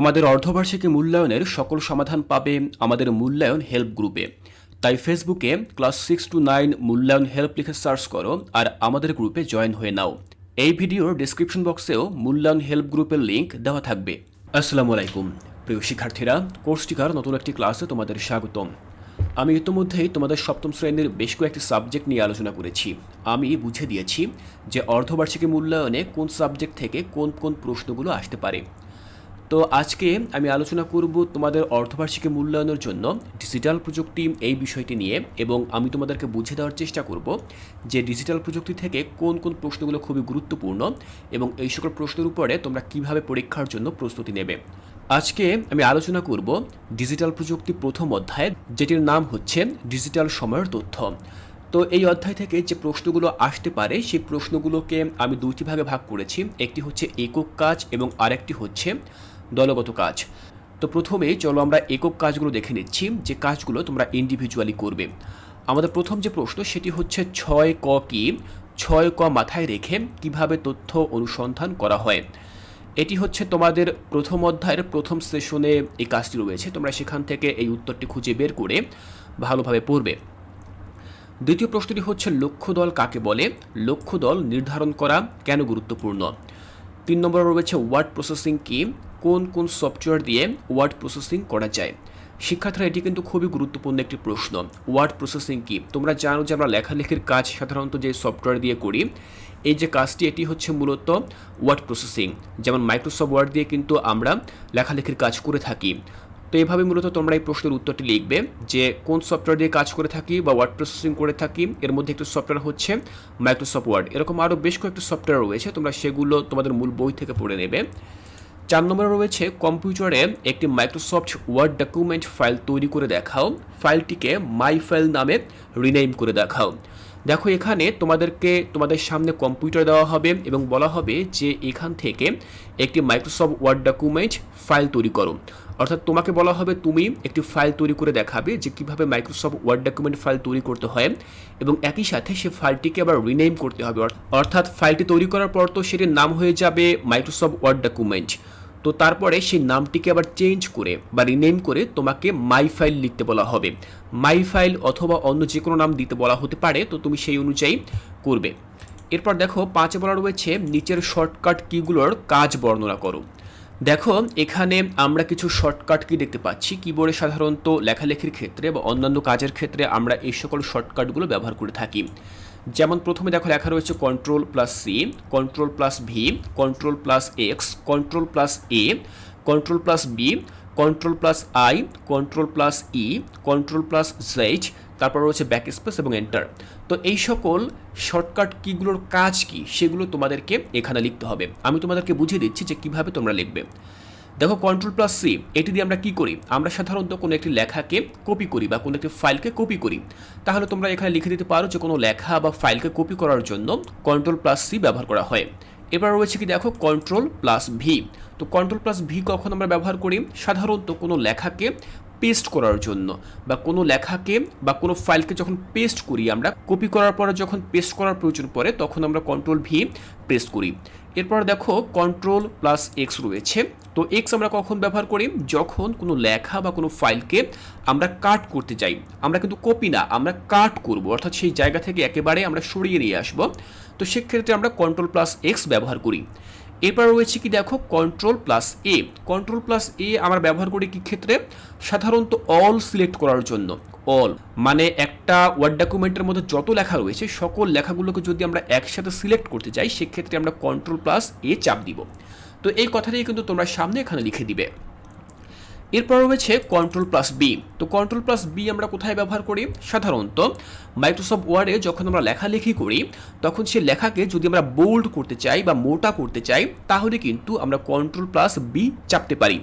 তোমাদের অর্ধবার্ষিকী মূল্যায়নের সকল সমাধান পাবে আমাদের মূল্যায়ন হেল্প গ্রুপে। তাই ফেসবুকে ক্লাস সিক্স টু নাইন মূল্যায়ন হেল্প লিখে সার্চ করো আর আমাদের গ্রুপে জয়েন হয়ে নাও। এই ভিডিওর ডিসক্রিপশন বক্সেও মূল্যায়ন হেল্প গ্রুপের লিঙ্ক দেওয়া থাকবে। আসসালামু আলাইকুম। প্রিয় শিক্ষার্থীরা কোর্সটিকার নতুন একটি ক্লাসে তোমাদের স্বাগতম। আমি ইতিমধ্যেই তোমাদের সপ্তম শ্রেণির বেশ কয়েকটি সাবজেক্ট নিয়ে আলোচনা করেছি। আমি বুঝে দিয়েছি যে অর্ধবার্ষিকী মূল্যায়নে কোন সাবজেক্ট থেকে কোন কোন প্রশ্নগুলো আসতে পারে। তো আজকে আমি আলোচনা করব তোমাদের অর্ধবার্ষিকী মূল্যায়নের জন্য ডিজিটাল প্রযুক্তি এই বিষয়টি নিয়ে এবং আমি তোমাদেরকে বুঝে দেওয়ার চেষ্টা করব যে ডিজিটাল প্রযুক্তি থেকে কোন কোন প্রশ্নগুলো খুবই গুরুত্বপূর্ণ এবং এই সকল প্রশ্নের উপরে তোমরা কীভাবে পরীক্ষার জন্য প্রস্তুতি নেবে। আজকে আমি আলোচনা করব ডিজিটাল প্রযুক্তি প্রথম অধ্যায়, যেটির নাম হচ্ছে ডিজিটাল সময়ের তথ্য। তো এই অধ্যায় থেকে যে প্রশ্নগুলো আসতে পারে, সেই প্রশ্নগুলোকে আমি দুইটি ভাগে ভাগ করেছি। একটি হচ্ছে একক কাজ এবং আরেকটি হচ্ছে দলগত কাজ। তো প্রথমে চলো আমরা একক কাজগুলো দেখে নিচ্ছি যে কাজগুলো তোমরা ইন্ডিভিজুয়ালি করবে। আমাদের প্রথম যে প্রশ্ন, সেটি হচ্ছে ছয় ক কি? ছয় ক মাথায় রেখে কীভাবে তথ্য অনুসন্ধান করা হয়? এটি হচ্ছে তোমাদের প্রথম অধ্যায়ের প্রথম সেশনে এই কাজটি রয়েছে। তোমরা সেখান থেকে এই উত্তরটি খুঁজে বের করে ভালোভাবে পড়বে। দ্বিতীয় প্রশ্নটি হচ্ছে, লক্ষ্য দল কাকে বলে? লক্ষ্য দল নির্ধারণ করা কেন গুরুত্বপূর্ণ? তিন নম্বর রয়েছে ওয়ার্ড প্রসেসিং কি? কোন কোন সফটওয়্যার দিয়ে ওয়ার্ড প্রসেসিং করা যায়? শিক্ষার্থীরা, এটি কিন্তু খুবই গুরুত্বপূর্ণ একটি প্রশ্ন। ওয়ার্ড প্রসেসিং কি? তোমরা জানো যে আমরা লেখালেখির কাজ সাধারণত যে সফটওয়্যার দিয়ে করি, এই যে কাজটি, এটি হচ্ছে মূলত ওয়ার্ড প্রসেসিং যেমন মাইক্রোসফট ওয়ার্ড দিয়ে কিন্তু আমরা লেখালেখির কাজ করে থাকি। তো এভাবে মূলত তোমরা এই প্রশ্নের উত্তরটি লিখবে যে, কোন সফটওয়্যার দিয়ে কাজ করে থাকি বা ওয়ার্ড প্রসেসিং করে থাকি? এর মধ্যে একটি সফটওয়্যার হচ্ছে মাইক্রোসফট ওয়ার্ড এরকম আরও বেশ কয়েকটি সফটওয়্যার রয়েছে, তোমরা সেগুলো তোমাদের মূল বই থেকে পড়ে নেবে। চার নম্বরে রয়েছে কম্পিউটারে একটি মাইক্রোসফট ওয়ার্ড ডকুমেন্ট ফাইল তৈরি করে দেখাও। ফাইলটিকে মাই ফাইল নামে রিনেম করে দেখাও। দেখো এখানে তোমাদেরকে, তোমাদের সামনে কম্পিউটার দেওয়া হবে এবং বলা হবে যে এখান থেকে একটি মাইক্রোসফট ওয়ার্ড ডকুমেন্ট ফাইল তৈরি করো। অর্থাৎ তোমাকে বলা হবে তুমি একটি ফাইল তৈরি করে দেখাবে যে কীভাবে মাইক্রোসফট ওয়ার্ড ডকুমেন্ট ফাইল তৈরি করতে হয় এবং একই সাথে সে ফাইলটিকে আবার রিনেম করতে হবে। অর্থাৎ ফাইলটি তৈরি করার পর তো সেটির নাম হয়ে যাবে মাইক্রোসফট ওয়ার্ড ডকুমেন্ট তো তারপরে সেই নামটিকে আবার চেঞ্জ করে বা রিনেম করে তোমাকে মাই ফাইল লিখতে বলা হবে। মাই ফাইল অথবা অন্য যে কোনো নাম দিতে বলা হতে পারে, তো তুমি সেই অনুযায়ী করবে। এরপর দেখো, পাঁচে বলা রয়েছে, নিচের শর্টকাট কিগুলোর কাজ বর্ণনা করো। দেখো, এখানে আমরা কিছু শর্টকাট কি দেখতে পাচ্ছি। কিবোর্ডে সাধারণত লেখালেখির ক্ষেত্রে বা অন্যান্য কাজের ক্ষেত্রে আমরা এই সকল শর্টকাটগুলো ব্যবহার করে থাকি। যেমন প্রথমে দেখো লেখা রয়েছে control plus C control plus V control plus X control plus A control plus B control plus I control plus E control plus Z তারপর রয়েছে ব্যাক স্পেস এবং এন্টার তো এই সকল শর্টকাট কিগুলোর কাজ কি? সেগুলো তোমাদেরকে এখানে লিখতে হবে। আমি তোমাদেরকে বুঝিয়ে দিচ্ছি যে কীভাবে তোমরা লিখবে। দেখো কন্ট্রোল প্লাস সি এটি দিয়ে আমরা কি করি? আমরা সাধারণত কোনো একটি লেখাকে কপি করি বা কোনো একটি ফাইলকে কপি করি। তাহলে তোমরা এখানে লিখে দিতে পারো যে কোনো লেখা বা ফাইলকে কপি করার জন্য কন্ট্রোল প্লাস সি ব্যবহার করা হয়। এবার রয়েছে কি দেখো কন্ট্রোল প্লাস ভি তো কন্ট্রোল প্লাস ভি কখন আমরা ব্যবহার করি? সাধারণত কোনো লেখাকে পেস্ট করার জন্য বা কোনো লেখাকে বা কোনো ফাইলকে যখন পেস্ট করি আমরা কপি করার পরে যখন পেস্ট করার প্রয়োজন পড়ে, তখন আমরা কন্ট্রোল ভি প্রেস করি। এরপর দেখো কন্ট্রোল প্লাস এক্স রয়েছে। তো এক্স আমরা কখন ব্যবহার করি? যখন কোনো লেখা বা কোনো ফাইলকে আমরা কাট করতে চাই আমরা কিন্তু কপি না, আমরা কাট করব। অর্থাৎ সেই জায়গা থেকে একেবারে আমরা সরিয়ে নিয়ে আসব। তো সেক্ষেত্রে আমরা কন্ট্রোল প্লাস এক্স ব্যবহার করি। এরপর রয়েছে কি দেখো control plus A control plus A আমরা ব্যবহার করি কি ক্ষেত্রে? সাধারণত অল সিলেক্ট করার জন্য। অল মানে একটা ওয়ার্ড ডকুমেন্টের মধ্যে যত লেখা রয়েছে, সকল লেখাগুলোকে যদি আমরা একসাথে সিলেক্ট করতে চাই, সেক্ষেত্রে আমরা কন্ট্রোল প্লাস এ চাপ দিব। তো এই কথাটাই কিন্তু তোমরা সামনে এখানে লিখে দিবে। এরপর রয়েছে কন্ট্রোল প্লাস বি তো কন্ট্রোল প্লাস বি আমরা কোথায় ব্যবহার করি? সাধারণত মাইক্রোসফট ওয়ার্ডে যখন আমরা লেখালেখি করি, তখন সে লেখাকে যদি আমরা বোল্ড করতে চাই বা মোটা করতে চাই, তাহলে কিন্তু আমরা কন্ট্রোল প্লাস বি চাপতে পারি।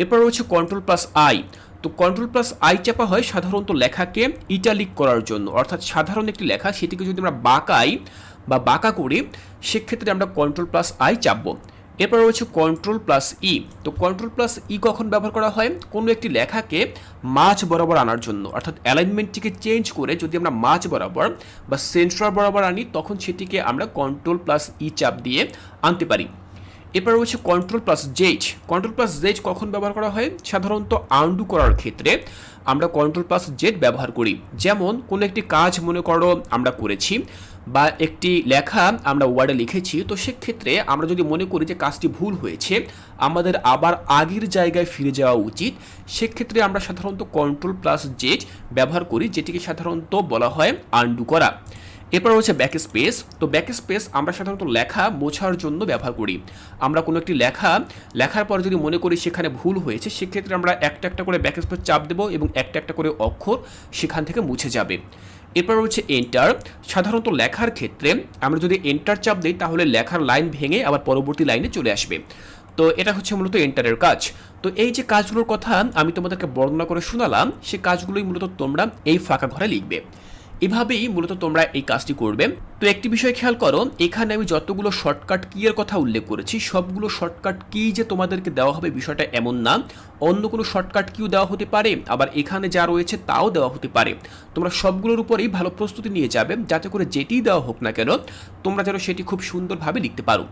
এরপর রয়েছে কন্ট্রোল প্লাস আই তো কন্ট্রোল প্লাস আই চাপা হয় সাধারণত লেখাকে ইটালিক করার জন্য। অর্থাৎ সাধারণ একটি লেখা, সেটিকে যদি আমরা বাঁকাই বা বাঁকা করি, সেক্ষেত্রে আমরা কন্ট্রোল প্লাস আই চাপবো। এরপর রয়েছে কন্ট্রোল প্লাস ই তো কন্ট্রোল প্লাস ই কখন ব্যবহার করা হয়? কোনো একটি লেখাকে মাঝ বরাবর আনার জন্য। অর্থাৎ অ্যালাইনমেন্টটিকে চেঞ্জ করে যদি আমরা মাঝ বরাবর বা সেন্ট্রাল বরাবর আনি, তখন সেটিকে আমরা কন্ট্রোল প্লাস ই চাপ দিয়ে আনতে পারি। এরপর রয়েছে control plus Z control plus Z কখন ব্যবহার করা হয়? সাধারণত আন্ডু করার ক্ষেত্রে আমরা কন্ট্রোল প্লাস জেড ব্যবহার করি। যেমন, কোনো একটি কাজ মনে করো আমরা করেছি বা একটি লেখা আমরা ওয়ার্ডে লিখেছি, তো সেক্ষেত্রে আমরা যদি মনে করি যে কাজটি ভুল হয়েছে, আমাদের আবার আগের জায়গায় ফিরে যাওয়া উচিত। সেক্ষেত্রে আমরা সাধারণত কন্ট্রোল প্লাস জেড ব্যবহার করি, যেটিকে সাধারণত বলা হয় আন্ডু করা। এরপর হচ্ছে ব্যাক স্পেস তো ব্যাক স্পেস আমরা সাধারণত লেখা মোছার জন্য ব্যবহার করি। আমরা কোনো একটি লেখা, লেখার পর যদি মনে করি সেখানে ভুল হয়েছে, সেক্ষেত্রে আমরা একটা একটা করে ব্যাক স্পেস চাপ দেবো এবং একটা একটা করে অক্ষর সেখান থেকে মুছে যাবে। এরপর হচ্ছে এন্টার সাধারণত লেখার ক্ষেত্রে আমরা যদি এন্টার চাপ দিই, তাহলে লেখার লাইন ভেঙে আবার পরবর্তী লাইনে চলে আসবে। তো এটা হচ্ছে মূলত এন্টারের কাজ। তো এই যে কাজগুলোর কথা আমি তোমাদেরকে বর্ণনা করে শোনালাম, সে কাজগুলোই মূলত তোমরা এই ফাঁকা ঘরে লিখবে। এভাবেই মূলত তোমরা এই কাজটি করবে। তো একটি বিষয় খেয়াল করো, এখানে আমি যতগুলো শর্টকাট কি এর কথা উল্লেখ করেছি, সবগুলো শর্টকাট কি যে তোমাদেরকে দেওয়া হবে বিষয়টা এমন না। অন্য কোনো শর্টকাট কিও দেওয়া হতে পারে, আবার এখানে যা রয়েছে তাও দেওয়া হতে পারে। তোমরা সবগুলোর উপরেই ভালো প্রস্তুতি নিয়ে যাবে, যাতে করে যেটিই দেওয়া হোক না কেন, তোমরা যেন সেটি খুব সুন্দরভাবে লিখতে পারো।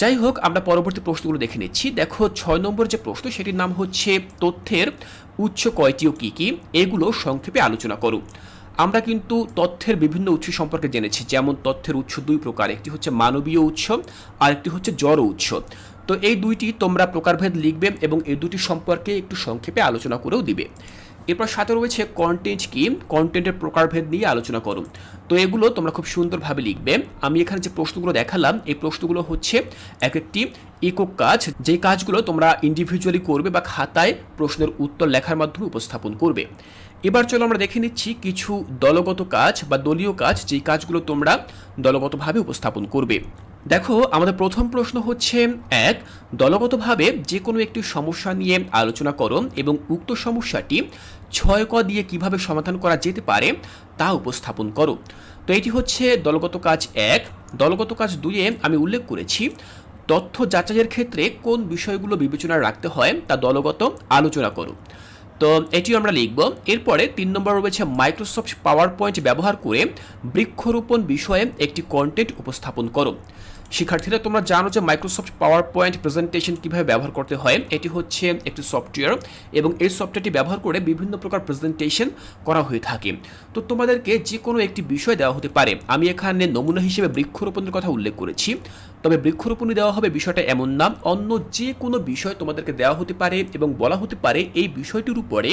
যাই হোক, আমরা পরবর্তী প্রশ্নগুলো দেখে নিচ্ছি। দেখো, ছয় নম্বর যে প্রশ্ন, সেটির নাম হচ্ছে, তথ্যের উৎস কয়টি ও কী কী? এগুলো সংক্ষেপে আলোচনা করো। আমরা কিন্তু তথ্যের বিভিন্ন উৎস সম্পর্কে জেনেছি, যেমন তথ্যের উৎস দুই প্রকার, একটি হচ্ছে মানবীয় উৎস আর একটি হচ্ছে জড় উৎস। তো এই দুইটি তোমরা প্রকারভেদ লিখবে এবং এই দুটি সম্পর্কে একটু সংক্ষেপে আলোচনা করেও দিবে। এরপর সাথে রয়েছে কন্টেন্ট কি? কন্টেন্টের প্রকারভেদ নিয়ে আলোচনা করো তো এগুলো তোমরা খুব সুন্দরভাবে লিখবে। আমি এখানে যে প্রশ্নগুলো দেখালাম, এই প্রশ্নগুলো হচ্ছে এক একটি একক কাজ। যে কাজগুলো তোমরা ইন্ডিভিজুয়ালি করবে বা খাতায় প্রশ্নের উত্তর লেখার মাধ্যমে উপস্থাপন করবে। এবার চলো আমরা দেখে নিচ্ছি কিছু দলগত কাজ বা দলীয় কাজ। যেই কাজগুলো তোমরা দলগতভাবে উপস্থাপন করবে। দেখো, আমাদের প্রথম প্রশ্ন হচ্ছে, এক, দলগতভাবে যে কোনো একটি সমস্যা নিয়ে আলোচনা করো এবং উক্ত সমস্যাটি ছয় ক দিয়ে কীভাবে সমাধান করা যেতে পারে তা উপস্থাপন করো। তো এটি হচ্ছে দলগত কাজ এক। দলগত কাজ দুইয়ে আমি উল্লেখ করেছি, তথ্য যাচাইয়ের ক্ষেত্রে কোন বিষয়গুলো বিবেচনা রাখতে হয় তা দলগত আলোচনা করো। তো এটিও আমরা লিখব, এরপরে তিন নম্বর রয়েছে মাইক্রোসফট পাওয়ার পয়েন্ট ব্যবহার করে বৃক্ষরোপণ বিষয়ে একটি কন্টেন্ট উপস্থাপন করো। শিক্ষার্থীরা, তোমরা জানো যে মাইক্রোসফট পাওয়ার পয়েন্ট প্রেজেন্টেশন কীভাবে ব্যবহার করতে হয়? এটি হচ্ছে একটি সফটওয়্যার এবং এই সফটওয়্যারটি ব্যবহার করে বিভিন্ন প্রকার প্রেজেন্টেশন করা হয়ে থাকে। তো তোমাদেরকে যে কোনো একটি বিষয় দেওয়া হতে পারে। আমি এখানে নমুনা হিসেবে বৃক্ষরোপণের কথা উল্লেখ করেছি। তবে বৃক্ষরোপণই দেওয়া হবে বিষয়টা এমন না। অন্য যে কোনো বিষয় তোমাদেরকে দেওয়া হতে পারে এবং বলা হতে পারে এই বিষয়টির উপরে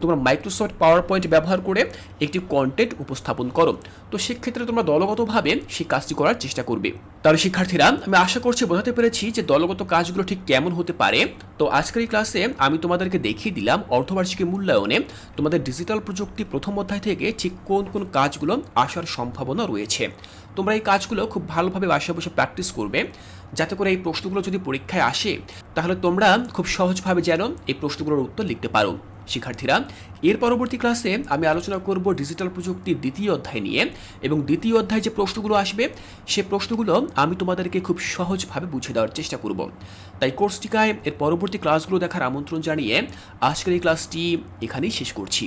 তোমরা মাইক্রোসফট পাওয়ার পয়েন্ট ব্যবহার করে একটি কন্টেন্ট উপস্থাপন করো। তো সেক্ষেত্রে তোমরা দলগতভাবে সেই কাজটি করার চেষ্টা করবে। তাহলে শিক্ষার্থীরা, আমি আশা করছি বোঝাতে পেরেছি যে দলগত কাজগুলো ঠিক কেমন হতে পারে। তো আজকের এই ক্লাসে আমি তোমাদেরকে দেখিয়ে দিলাম অর্ধবার্ষিকী মূল্যায়নে তোমাদের ডিজিটাল প্রযুক্তি প্রথম অধ্যায় থেকে ঠিক কোন কোন কাজগুলো আসার সম্ভাবনা রয়েছে। তোমরা এই কাজগুলো খুব ভালোভাবে বাসায় বসে প্র্যাকটিস করবে। যাতে করে এই প্রশ্নগুলো যদি পরীক্ষায় আসে, তাহলে তোমরা খুব সহজভাবে যেন এই প্রশ্নগুলোর উত্তর লিখতে পারো। শিক্ষার্থীরা, এর পরবর্তী ক্লাসে আমি আলোচনা করব ডিজিটাল প্রযুক্তির দ্বিতীয় অধ্যায় নিয়ে এবং দ্বিতীয় অধ্যায় যে প্রশ্নগুলো আসবে, সে প্রশ্নগুলো আমি তোমাদেরকে খুব সহজভাবে বুঝে দেওয়ার চেষ্টা করব। তাই কোর্সটিকায় এর পরবর্তী ক্লাসগুলো দেখার আমন্ত্রণ জানিয়ে আজকের এই ক্লাসটি এখানেই শেষ করছি।